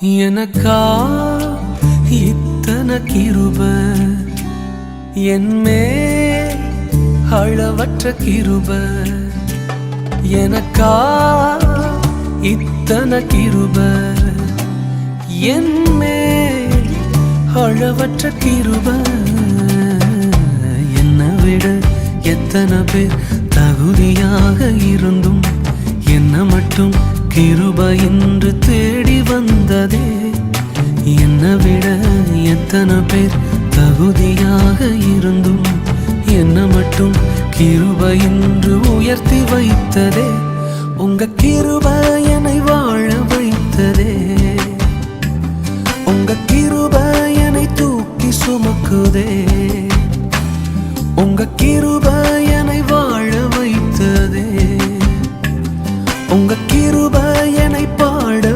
எனக்கா இத்தன கிருப? என்மே அளவற்ற கிருப. எனக்கா இத்தன கிருப? என்மே அளவற்ற கிருப. என்னை விட எத்தனை பேர் தகுதியாக இருந்தும் என்ன மட்டும் கிருப என்று தேடி வந்ததே. என்னை விட எத்தனை பேர் தகுதியாக இருந்தும் என்னை மட்டும் கிருப என்று உயர்த்தி வைத்ததே. உங்க கிருப என்னை வாழ வைத்ததே. உங்க கிருப என்னை தூக்கி சுமக்குதே. உங்க கிருப கிருபயனை பாட.